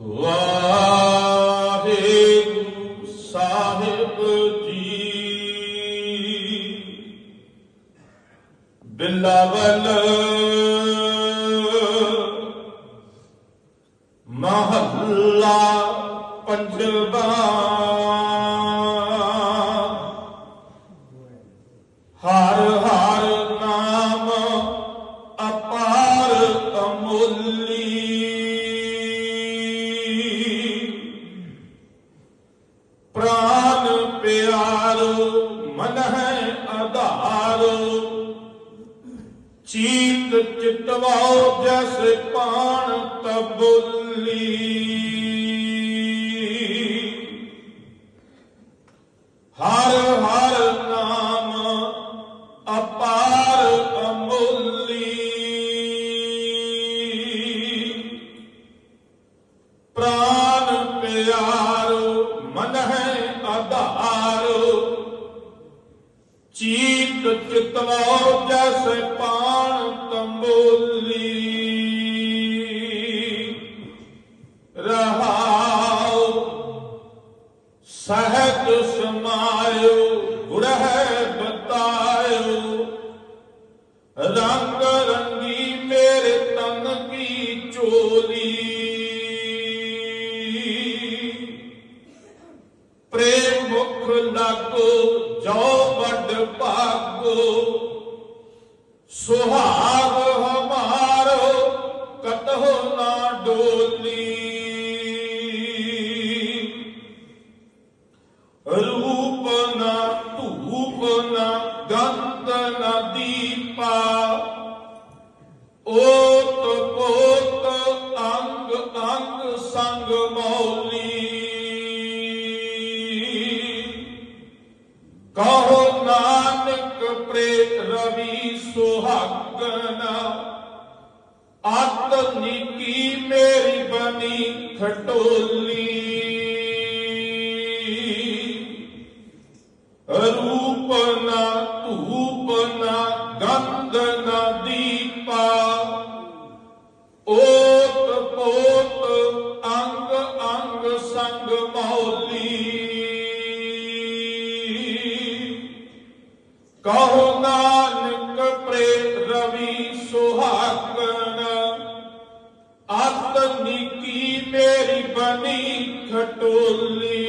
ਵਾਹਿਗੁਰੂ ਸਾਹਿਬ ਜੀ। ਬਿਲਾਵਲ ਮਹੱਲਾ ਪੰਜਵਾ। ਹਰ ਹਰ ਨਾਮ ਅਪਾਰ ਅਮੁੱਲੀ। ਪਿਆਰੋ, ਮਨ ਹੈ ਆਧਾਰ। ਚੀਤ ਚਿਤਵਾਓ ਜਸ ਪਾਣ ਤਬੁੱਲੀ ਹਰ ਹਰ ਨਾਮ ਅਪਾਰ ਅਮੁੱਲੀ। ਪ੍ਰਾਨ ਪਿਆਰੋ, ਮਨ ਹੈ ਆਧਾਰ ਚੀਤ ਚਿਤਵਾਓ ਜਸ ਪਾਣ ਤੰਬੋਲੀ। ਰਹਾਉ ਸਹਿਜ ਸਮਾਇਓ ਗੁਰਹਿ ਬਤਾਇਓ ਰੰਗ ਸੁਹਾਗ ਹਮਾਰੋ, ਕਤਹੁ ਨਾ ਡੋਲੀ। ਰੂਪ ਨਾ ਧੂਪ ਨਾ ਗੰਧ ਨਾ ਦੀਪਾ। ਓਤ ਪੋਤ ਅੰਗ ਅੰਗ ਸੰਗ ਮੌਲੀ ਕਹੋ ਨਾਨਕ ਪ੍ਰੇਤ ਰਵੀ ਸੁਹਾਗਨਾ ਆਤ ਨੀਕੀ ਮੇਰੀ ਬਣੀ ਖਟੋਲੀ। ਕਹੋ ਨਾਨਕ ਪ੍ਰੇ ਰਵੀ ਸੁਹਾਗਣ ਅਤ ਨੀਕੀ ਮੇਰੀ ਬਨੀ ਖਟੋਲੀ